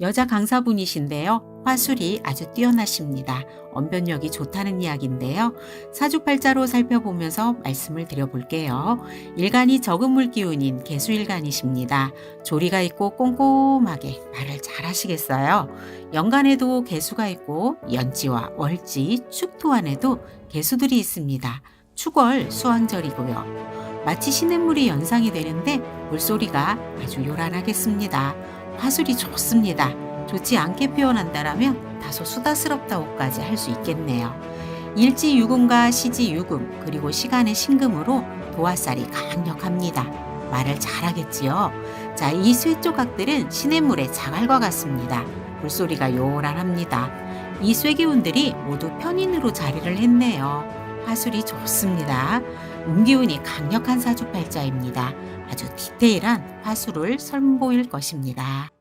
여자 강사분이신데요. 화술이 아주 뛰어나십니다. 언변력이 좋다는 이야기인데요. 사주팔자로 살펴보면서 말씀을 드려볼게요. 일간이 적은 물기운인 개수일간이십니다. 조리가 있고 꼼꼼하게 말을 잘 하시겠어요. 연간에도 개수가 있고 연지와 월지, 축토안에도 개수들이 있습니다. 축월 수왕절이고요. 마치 시냇물이 연상이 되는데 물소리가 아주 요란하겠습니다. 화술이 좋습니다. 좋지 않게 표현한다라면 다소 수다스럽다고까지 할 수 있겠네요. 일지 유금과 시지 유금 그리고 시간의 신금으로 도화살이 강력합니다. 말을 잘하겠지요. 자, 이 쇠조각들은 시냇물의 자갈과 같습니다. 물소리가 요란합니다. 이 쇠기운들이 모두 편인으로 자리를 했네요. 화술이 좋습니다. 음기운이 강력한 사주팔자입니다. 아주 디테일한 화술을 선보일 것입니다.